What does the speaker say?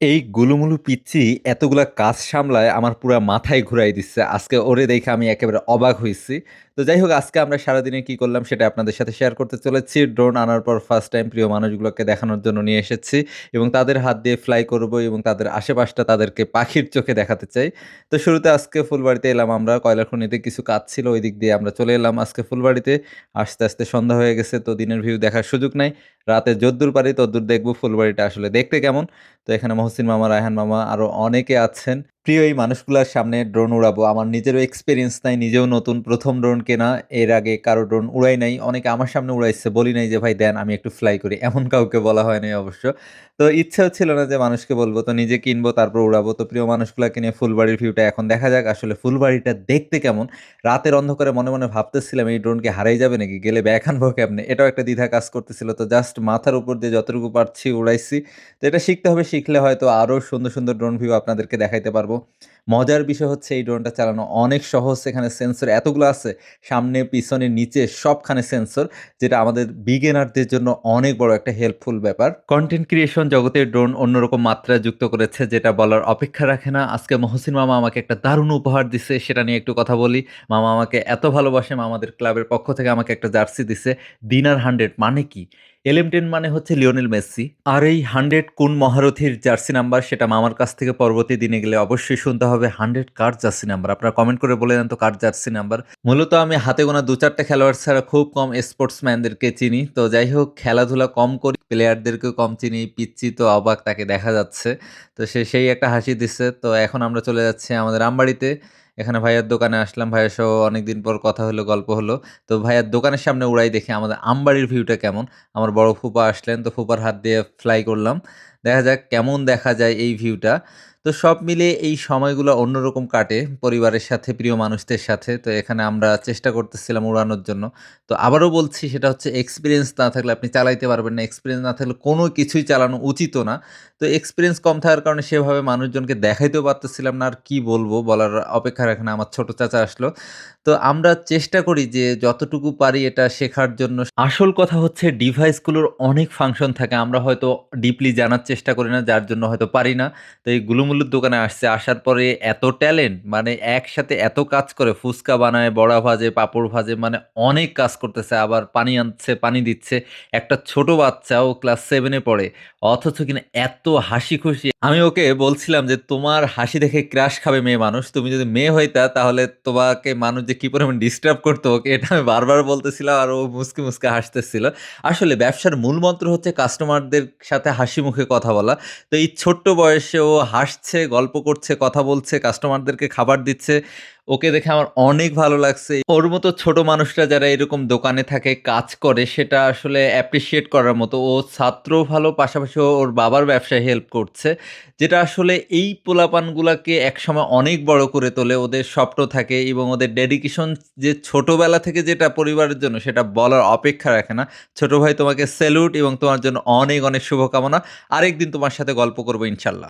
এই গুলুমুলু পিচ্ছি এতগুলা কাজ সামলায় আমার পুরা মাথায় ঘুরাই দিচ্ছে। আজকে ওরে দেখে আমি একেবারে অবাক হয়েছি তো যাই হোক, আজকে আমরা সারাদিনে কি করলাম সেটা আপনাদের সাথে শেয়ার করতে চলেছি। ড্রোন আনার পর ফার্স্ট টাইম প্রিয় মানুষগুলোকে দেখানোর জন্য নিয়ে এসেছি এবং তাদের হাত দিয়ে ফ্লাই করব এবং তাদের আশেপাশটা তাদেরকে পাখির চোখে দেখাতে চাই। তো শুরুতে আজকে ফুলবাড়িতে এলাম আমরা। কয়লাখনিতে কিছু কাজ ছিল ওই দিক দিয়ে আমরা চলে এলাম আজকে ফুলবাড়িতে। আস্তে আস্তে সন্ধ্যা হয়ে গেছে, তো দিনের ভিউ দেখার সুযোগ নাই। রাতে যদ্দূর পারি তদ্দূর দেখব ফুলবাড়িটা আসলে দেখতে কেমন। তো এখানে মহসিন মামা, রায়হান মামা আরও অনেকে আছেন। প্রিয় এই মানুষগুলোর সামনে ড্রোন উড়াবো। আমার নিজেরও এক্সপিরিয়েন্স নাই। নিজেও নতুন প্রথম ড্রোন কেনা। এর আগে কারও ড্রোন উড়াই নাই। অনেকে আমার সামনে উড়াইছে। বলি নাই যে, "ভাই দেন আমি একটু ফ্লাই করি।" এমন কাউকে বলা হয় নাই অবশ্য। তো ইচ্ছাও ছিল না যে মানুষকে বলব। তো নিজে কিনবো তারপর উড়াবো। তো প্রিয় মানুষগুলাকে নিয়ে ফুলবাড়ির ভিউটা এখন দেখা যাক আসলে ফুলবাড়িটা দেখতে কেমন। রাতের অন্ধকারে মনে, মনে ভাবতেছিলাম এই ড্রোনকে হারাই যাবে নাকি? গেলে ব্যাক আনব কেমনে? এটাও একটা দ্বিধা কাজ করতেছিল। তো জাস্ট মাথার উপর দিয়ে যতটুকু পারছি উড়াইছি। তো এটা শিখতে হবে। শিখলে হয়তো আরও সুন্দর, সুন্দর ড্রোন ভিউ আপনাদেরকে দেখাইতে পারব। Senhor মজার বিষয় হচ্ছে এই ড্রোনটা চালানো অনেক সহজ। এখানে সেন্সর এতগুলো আছে। সামনে, পিছনে, নিচে সবখানে সেন্সর। যেটা আমাদের বিগেনারদের জন্য অনেক বড় একটা হেল্পফুল ব্যাপার। কন্টেন্ট ক্রিয়েশন জগতে ড্রোন অন্যরকম মাত্রা যুক্ত করেছে যেটা বলার অপেক্ষা রাখে না। আজকে মহসিন মামা আমাকে একটা দারুণ উপহার দিছে। সেটা নিয়ে একটু কথা বলি। মামা আমাকে এত ভালোবাসে। মামাদের ক্লাবের পক্ষ থেকে আমাকে একটা জার্সি দিছে। দিনার 100 মানে কি? এলএম10 মানে হচ্ছে লিওনেল মেসি। আর এই 100 কোন মহারথীর জার্সি নাম্বার সেটা মামার কাছ থেকে পরবর্তী দিনে গেলে অবশ্যই শুনতে হবে 100 কার জার্সি নাম্বার। আপনারা কমেন্ট করে বলে দেন তো কার জার্সি নাম্বার। মূলত আমি হাতে গোনা ২-৪ টা খেলোয়াড় ছাড়া খুব কম স্পোর্টসম্যানদেরকে চিনি। তো যাই হোক খেলাধুলা কম করি। প্লেয়ারদেরকেও কম চিনি। পিচ্ছি তো অবাক তাকে দেখা যাচ্ছে। তো সে সেই একটা হাসি দিচ্ছে। তো এখন আমরা চলে যাচ্ছি আমাদের আমবাড়িতে। এখানে ভাইয়ার দোকানে আসলাম। ভাইয়ার সহ অনেকদিন পর কথা হলো, গল্প হলো। তো ভাইয়ার দোকানের সামনে উড়াই দেখি আমাদের আমবাড়ির ভিউটা কেমন। আমার বড় ফুপা আসলেন। তো ফুপার হাত দিয়ে ফ্লাই করলাম। দেখা যাক কেমন দেখা যায় এই ভিউটা। তো সব মিলিয়ে এই সময়গুলো অন্যরকম কাটে পরিবারের সাথে, প্রিয় মানুষদের সাথে। তো এখানে আমরা চেষ্টা করতেছিলাম উড়ানোর জন্য। তো আবারও বলছি সেটা হচ্ছে এক্সপিরিয়েন্স না থাকলে আপনি চালাইতে পারবেন না। এক্সপিরিয়েন্স না থাকলে কোনো কিছুই চালানো উচিতও না। তো এক্সপিরিয়েন্স কম থাকার কারণে সেভাবে মানুষজনকে দেখাইতেও পারতেছিলাম না। আর কি বলব? বলার অপেক্ষা রাখে না। আমার ছোট চাচা আসলো। তো আমরা চেষ্টা করি যে যতটুকু পারি এটা শেখার জন্য। আসল কথা হচ্ছে ডিভাইসগুলোর অনেক ফাংশন থাকে। আমরা হয়তো ডিপলি জানার চেষ্টা করি না যার জন্য হয়তো পারি না। তো এই গুলুমুলুর দোকানে আসছে। আসার পরে এত ট্যালেন্ট মানে একসাথে এত কাজ করে ফুচকা বানায়, বড়া ভাজে, পাঁপড় ভাজে মানে অনেক কাজ করতেছে। আবার পানি আনছে, পানি দিচ্ছে। একটা ছোট বাচ্চা ও ক্লাস সেভেনে পড়ে। অথচ কিনা এত হাসি খুশি। আমি ওকে বলছিলাম যে, "তোমার হাসি দেখে ক্রাশ খাবে মেয়ে মানুষ। তুমি যদি মেয়ে হইতা তাহলে তোমাকে মানুষ যে কি পরিমাণ ডিস্টার্ব করতো ওকে এটা আমি বারবার বলতেছিলাম আর ও মুচকি, মুসকে হাসতেছিল। আসলে ব্যবসার মূল মন্ত্র হচ্ছে কাস্টমারদের সাথে হাসি মুখে কথা বলা। তো এই ছোট্ট বয়সে ও হাসছে, গল্প করছে, কথা বলছে, কাস্টমারদেরকে খাবার দিচ্ছে। ওকে দেখে আমার অনেক ভালো লাগছে। ওর মতো ছোট মানুষরা যারা এরকম দোকানে থাকে, কাজ করে সেটা আসলে অ্যাপ্রিসিয়েট করার মতো। ও ছাত্র ভালো পাশাপাশি ওর বাবার ব্যবসায় হেল্প করছে। যেটা আসলে এই পোলাপানগুলাকে একসময় অনেক বড় করে তোলে। ওদের স্বপ্ন থাকে এবং ওদের ডেডিকেশন যে ছোটবেলা থেকে যেটা পরিবারের জন্য সেটা বলার অপেক্ষা রাখে না। ছোট ভাই তোমাকে স্যালুট এবং তোমার জন্য অনেক, অনেক শুভকামনা। আরেকদিন তোমার সাথে গল্প করব ইনশাআল্লাহ।